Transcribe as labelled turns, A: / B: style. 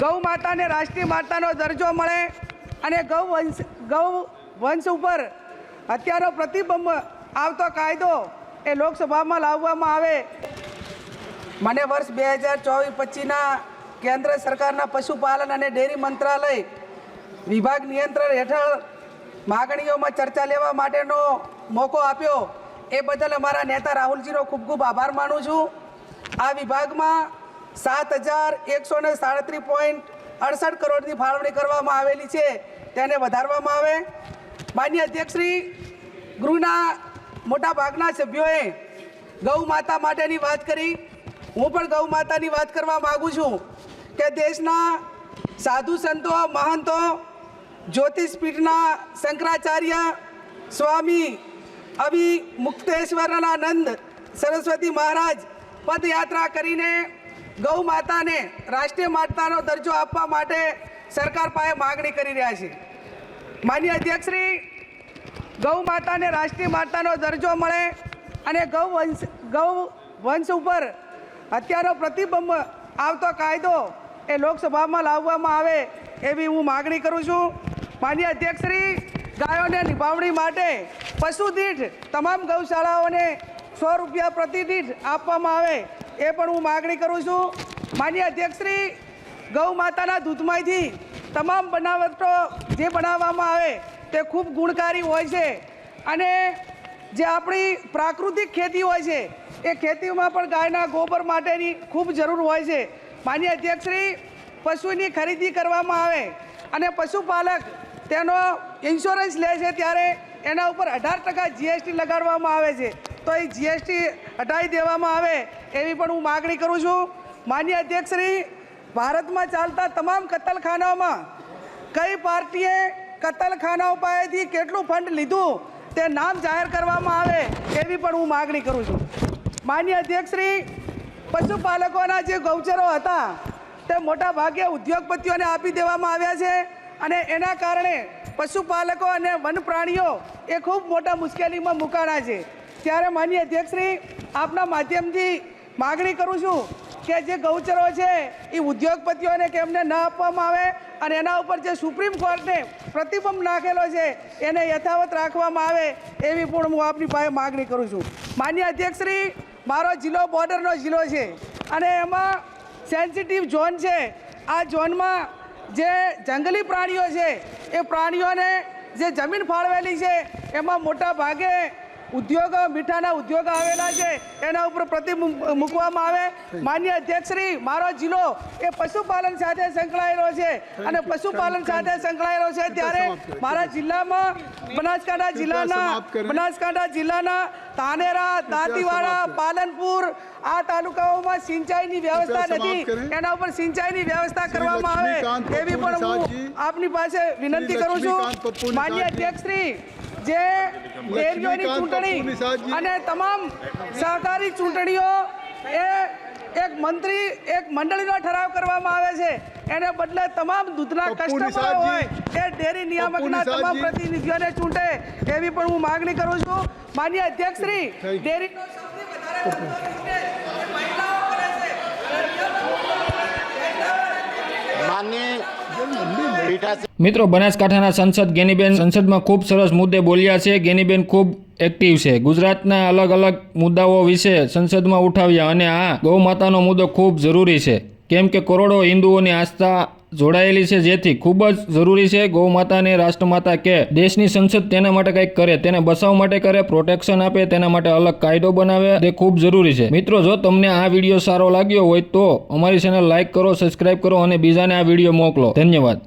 A: ગૌ માતાને રાષ્ટ્રીય માતાનો દરજ્જો મળે અને ગૌ વંશ ગૌ વંશ ઉપર હત્યાનો પ્રતિબંધ આવતો કાયદો એ લોકસભામાં લાવવામાં આવે. મને વર્ષ બે હજાર ચોવીસ પચીસના કેન્દ્ર સરકારના પશુપાલન અને ડેરી મંત્રાલય વિભાગ નિયંત્રણ હેઠળ માગણીઓમાં ચર્ચા લેવા માટેનો મોકો આપ્યો. એ બદલ અમારા નેતા રાહુલજીનો ખૂબ ખૂબ આભાર માનું છું. આ વિભાગમાં સાત હજાર એકસો ને સાડત્રીસ પોઈન્ટ અડસઠ કરોડની ફાળવણી કરવામાં આવેલી છે. તેને વધારવામાં આવે. માન્ય અધ્યક્ષશ્રી, ગૃહના મોટા ભાગના સભ્યોએ ગૌ માતા માટેની વાત કરી. હું પણ ગૌ માતાની વાત કરવા માગું છું કે દેશના સાધુ સંતો, મહંતો, જ્યોતિષપીઠના શંકરાચાર્ય સ્વામી અભિ મુક્તેશ્વરાનંદ સરસ્વતી મહારાજ પદયાત્રા કરીને ગૌ માતાને રાષ્ટ્રીય માતાનો દરજ્જો આપવા માટે સરકાર પાસે માગણી કરી રહ્યા છે. માન્ય અધ્યક્ષશ્રી ગૌ માતાને રાષ્ટ્રીય માતાનો દરજ્જો મળે અને ગૌ વંશ ગૌ વંશ ઉપર હત્યાનો પ્રતિબંધ આવતો કાયદો એ લોકસભામાં લાવવામાં આવે એવી હું માગણી કરું છું. માન્ય અધ્યક્ષશ્રી, ગાયોને નિભાવણી માટે પશુ દીઠ તમામ ગૌશાળાઓને સો રૂપિયા પ્રતિ આપવામાં આવે એ પણ હું માગણી કરું છું. માન્ય અધ્યક્ષશ્રી, ગૌ માતાના દૂધમાંથી તમામ બનાવટો જે બનાવવામાં આવે તે ખૂબ ગુણકારી હોય છે. અને જે આપણી પ્રાકૃતિક ખેતી હોય છે, એ ખેતીમાં પણ ગાયના ગોબર માટેની ખૂબ જરૂર હોય છે. માન્ય અધ્યક્ષશ્રી, પશુની ખરીદી કરવામાં આવે અને પશુપાલક તેનો ઇન્સ્યોરન્સ લે છે ત્યારે એના ઉપર અઢાર ટકા જીએસટી લગાડવામાં આવે છે. તો એ જીએસટી હટાવી દેવામાં આવે એવી પણ હું માગણી કરું છું. માન્ય અધ્યક્ષશ્રી, ભારતમાં ચાલતા તમામ કતલખાનાઓમાં કઈ પાર્ટીએ કતલખાનાઓ પાસેથી કેટલું ફંડ લીધું તે નામ જાહેર કરવામાં આવે એવી પણ હું માગણી કરું છું. માન્ય અધ્યક્ષશ્રી, પશુપાલકોના જે ગૌચરો હતા તે મોટા ભાગે ઉદ્યોગપતિઓને આપી દેવામાં આવ્યા છે. અને એના કારણે પશુપાલકો અને વન પ્રાણીઓ એ ખૂબ મોટા મુશ્કેલીમાં મુકાણા છે. ત્યારે માન્ય અધ્યક્ષશ્રી, આપના માધ્યમથી માગણી કરું છું કે જે ગૌચરો છે એ ઉદ્યોગપતિઓને કે એમને ન આપવામાં આવે અને એના ઉપર જે સુપ્રીમ કોર્ટે પ્રતિબંધ નાખેલો છે એને યથાવત રાખવામાં આવે એવી પણ હું આપની પાસે માગણી કરું છું. માન્ય અધ્યક્ષશ્રી, મારો જિલ્લો બોર્ડરનો જિલ્લો છે અને એમાં સેન્સિટિવ ઝોન છે. આ ઝોનમાં જે જંગલી પ્રાણીઓ છે એ પ્રાણીઓને જે જમીન ફાળવેલી છે એમાં મોટા ભાગે ઉદ્યોગો મીઠાના ઉદ્યોગો આવેલા છે એના ઉપર પ્રતિ મૂકવામાં આવે. માન્ય અધ્યક્ષશ્રી મારો જિલ્લો એ પશુપાલન સાથે સંકળાયેલો છે અને પશુપાલન સાથે સંકળાયેલો છે. ત્યારે મારા જિલ્લામાં બનાસકાંઠા જિલ્લાના બનાસકાંઠા જિલ્લાના તાનેરા દાંતીવાડા પાલનપુર આ તાલુકાઓમાં સિંચાઈની વ્યવસ્થા નથી. એના ઉપર સિંચાઈની વ્યવસ્થા કરવામાં આવે. એવી પણ હું આપની પાસે વિનંતી કરું છું. માન્ય અધ્યક્ષશ્રી જે ડેરીઓની ચૂંટણી અને તમામ સહકારી ચૂંટણીઓ એ એક મંત્રી એક મંડળીનો ઠરાવ કરવામાં આવે છે. એને બદલે તમામ દૂધના કસ્ટમરો. હોય એ ડેરી નિયામકના તમામ પ્રતિનિધિઓને ચૂંટે એવી પણ હું માગણી કરું છું. માન્ય અધ્યક્ષશ્રી. ડેરીનો સૌથી વધારે ધંધો
B: મિત્રો, બનાસકાંઠાના સંસદ ગેનીબેન સંસદમાં ખૂબ સરસ મુદ્દે બોલ્યા છે. ગેનીબેન ખૂબ એક્ટિવ છે. ગુજરાતના અલગ અલગ મુદ્દાઓ વિશે સંસદમાં ઉઠાવ્યા અને આ ગૌ માતાનો મુદ્દો ખૂબ જરૂરી છે. કેમ કે કરોડો હિન્દુઓની આસ્થા જોડાયેલી છે જેથી ખૂબ જ જરૂરી છે ગૌ માતાને રાષ્ટ્રમાતા કે દેશની સંસદ તેના માટે કંઈક કરે, તેને બચાવ માટે કરે, પ્રોટેક્શન આપે, તેના માટે અલગ કાયદો બનાવે, તે ખૂબ જરૂરી છે. મિત્રો, જો તમને આ વીડિયો સારો લાગ્યો હોય તો અમારી ચેનલ લાઈક કરો, સબસ્ક્રાઇબ કરો અને બીજાને આ વીડિયો મોકલો. ધન્યવાદ.